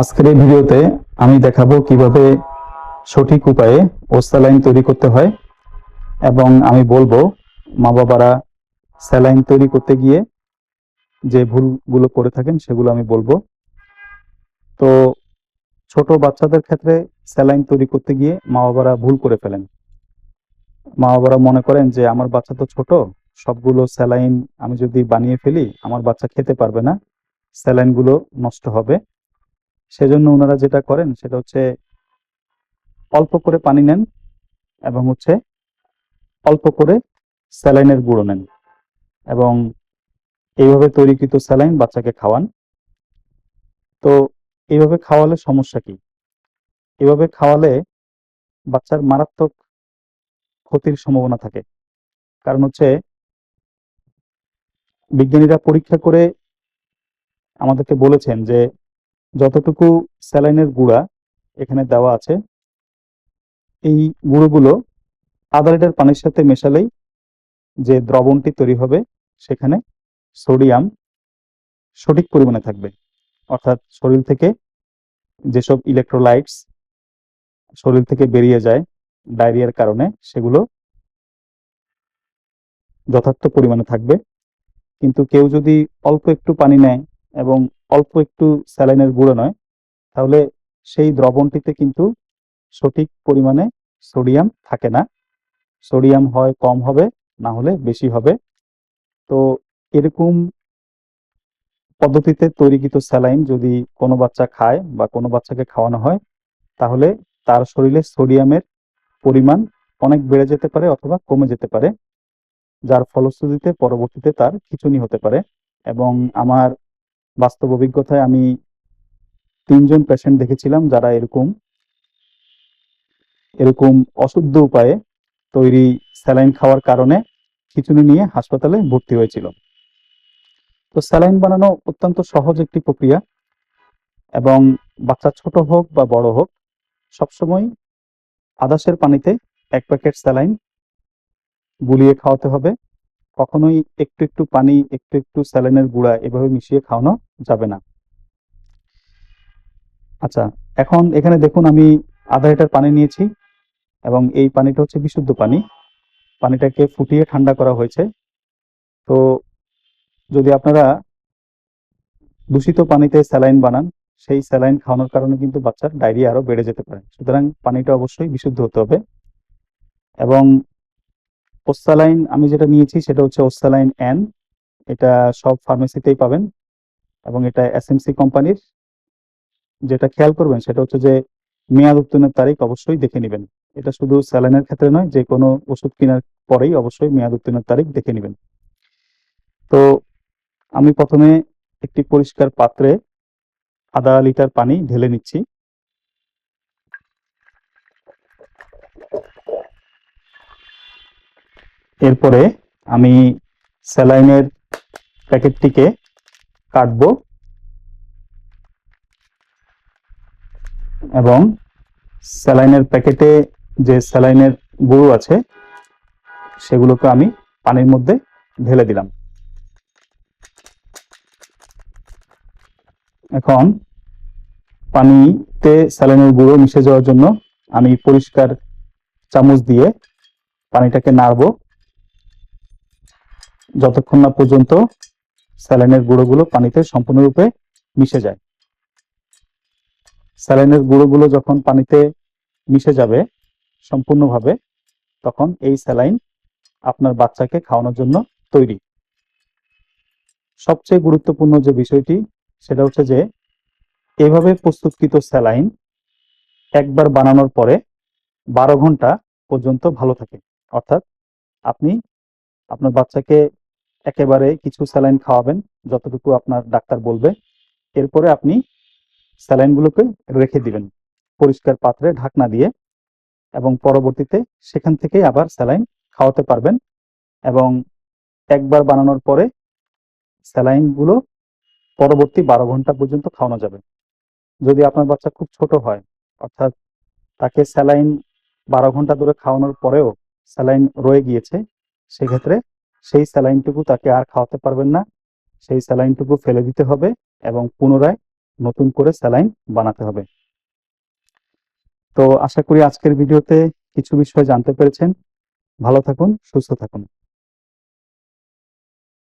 আজকের এই ভিডিওতে আমি দেখাবো কীভাবে সঠিক উপায়ে ওস্তালাইন তৈরি করতে হয় এবং আমি বলব মা বাবারা স্যালাইন তৈরি করতে গিয়ে যে ভুলগুলো করে থাকেন সেগুলো আমি বলব। তো ছোট বাচ্চাদের ক্ষেত্রে স্যালাইন তৈরি করতে গিয়ে মা বাবারা ভুল করে ফেলেন। মা বাবারা মনে করেন যে, আমার বাচ্চা তো ছোট সবগুলো স্যালাইন আমি যদি বানিয়ে ফেলি, আমার বাচ্চা খেতে পারবে না, স্যালাইনগুলো নষ্ট হবে। সেজন্য ওনারা যেটা করেন, সেটা হচ্ছে অল্প করে পানি নেন এবং হচ্ছে অল্প করে স্যালাইনের গুঁড়ো নেন এবং এইভাবে তৈরিকৃত স্যালাইন বাচ্চাকে খাওয়ান। তো এইভাবে খাওয়ালে সমস্যা কি? এভাবে খাওয়ালে বাচ্চার মারাত্মক ক্ষতির সম্ভাবনা থাকে। কারণ হচ্ছে বিজ্ঞানীরা পরীক্ষা করে আমাদেরকে বলেছেন যে যতটুকু স্যালাইনের গুঁড়া এখানে দেওয়া আছে, এই গুঁড়োগুলো আধা লিটার পানির সাথে মেশালেই যে দ্রবণটি তৈরি হবে সেখানে সোডিয়াম সঠিক পরিমাণে থাকবে। অর্থাৎ শরীর থেকে যেসব ইলেকট্রোলাইটস শরীর থেকে বেরিয়ে যায় ডায়রিয়ার কারণে সেগুলো যথার্থ পরিমাণে থাকবে। কিন্তু কেউ যদি অল্প একটু পানি নেয় এবং অল্প একটু স্যালাইনের গুঁড়ো নয়, তাহলে সেই দ্রবণটিতে কিন্তু সঠিক পরিমাণে সোডিয়াম থাকে না। সোডিয়াম হয় কম হবে, না হলে বেশি হবে। তো এরকম পদ্ধতিতে তৈরিকৃত স্যালাইন যদি কোনো বাচ্চা খায় বা কোনো বাচ্চাকে খাওয়ানো হয়, তাহলে তার শরীরে সোডিয়ামের পরিমাণ অনেক বেড়ে যেতে পারে অথবা কমে যেতে পারে। যার ফলশ্রুতিতে পরবর্তীতে তার খিঁচুনি হতে পারে। এবং আমার বাস্তব অভিজ্ঞতায় আমি তিনজন পেশেন্ট দেখেছিলাম যারা এরকম এরকম অশুদ্ধ উপায়ে তৈরি স্যালাইন খাওয়ার কারণে খিঁচুনি নিয়ে হাসপাতালে ভর্তি হয়েছিল। তো স্যালাইন বানানো অত্যন্ত সহজ একটি প্রক্রিয়া এবং বাচ্চা ছোট হোক বা বড় হোক, সবসময় আদাসের পানিতে এক প্যাকেট স্যালাইন গুলিয়ে খাওয়াতে হবে। কখনোই একটু একটু পানি, একটু একটু স্যালাইনের গুঁড়া এভাবে মিশিয়ে খাওয়ানো যাবে না। আচ্ছা এখন এখানে দেখুন আমি আধা লিটার পানি নিয়েছি এবং এই পানিটা হচ্ছে বিশুদ্ধ পানি। পানিটাকে ফুটিয়ে ঠান্ডা করা হয়েছে। তো যদি আপনারা দূষিত পানিতে স্যালাইন বানান, সেই স্যালাইন খাওয়ানোর কারণে কিন্তু বাচ্চার ডায়রিয়া আরও বেড়ে যেতে পারে। সুতরাং পানিটা অবশ্যই বিশুদ্ধ হতে হবে। এবং ওস্তালাইন আমি যেটা নিয়েছি সেটা হচ্ছে ওস্তালাইন এন এটা সব ফার্মেসিতেই পাবেন এবং এটা এসএমসি কোম্পানির। যেটা খেয়াল করবেন সেটা হচ্ছে যে মেয়াদ উত্তীর্ণের তারিখ অবশ্যই দেখে নেবেন। এটা শুধু স্যালাইনের ক্ষেত্রে নয়, যে কোনো ওষুধ কেনার পরেই অবশ্যই মেয়াদ উত্তীর্ণের তারিখ দেখে নেবেন। তো আমি প্রথমে একটি পরিষ্কার পাত্রে আধা লিটার পানি ঢেলে নিচ্ছি। এরপরে আমি স্যালাইনের প্যাকেটটিকে কাটবো এবং স্যালাইনের প্যাকেটে যে স্যালাইনের গুঁড়ো আছে, সেগুলোকে আমি পানির মধ্যে ঢেলে দিলাম। এখন পানিতে স্যালাইনের গুঁড়ো মিশে যাওয়ার জন্য আমি পরিষ্কার চামচ দিয়ে পানিটাকে নাড়বো। যতক্ষণ না পর্যন্ত স্যালাইনের গুঁড়োগুলো পানিতে সম্পূর্ণরূপে মিশে যায়। স্যালাইনের গুঁড়োগুলো যখন পানিতে মিশে যাবে সম্পূর্ণভাবে, তখন এই স্যালাইন আপনার বাচ্চাকে খাওয়ানোর জন্য তৈরি। সবচেয়ে গুরুত্বপূর্ণ যে বিষয়টি, সেটা হচ্ছে যে, এভাবে প্রস্তুতকৃত স্যালাইন একবার বানানোর পরে বারো ঘণ্টা পর্যন্ত ভালো থাকে। অর্থাৎ আপনি আপনার বাচ্চাকে একেবারে কিছু স্যালাইন খাওয়াবেন, যতটুকু আপনার ডাক্তার বলবে। এরপরে আপনি স্যালাইনগুলোকে রেখে দিবেন পরিষ্কার পাত্রে ঢাকনা দিয়ে এবং পরবর্তীতে সেখান থেকেই আবার স্যালাইন খাওয়াতে পারবেন এবং একবার বানানোর পরে স্যালাইনগুলো পরবর্তী বারো ঘণ্টা পর্যন্ত খাওয়ানো যাবে। যদি আপনার বাচ্চা খুব ছোট হয়, অর্থাৎ তাকে স্যালাইন বারো ঘণ্টা ধরে খাওয়ানোর পরেও স্যালাইন রয়ে গিয়েছে, সেক্ষেত্রে সেই স্যালাইনটুকু তাকে আর খাওয়াতে পারবেন না। সেই স্যালাইনটুকু ফেলে দিতে হবে এবং পুনরায় নতুন করে স্যালাইন বানাতে হবে। তো আশা করি আজকের ভিডিওতে কিছু বিষয় জানতে পেরেছেন। ভালো থাকুন, সুস্থ থাকুন।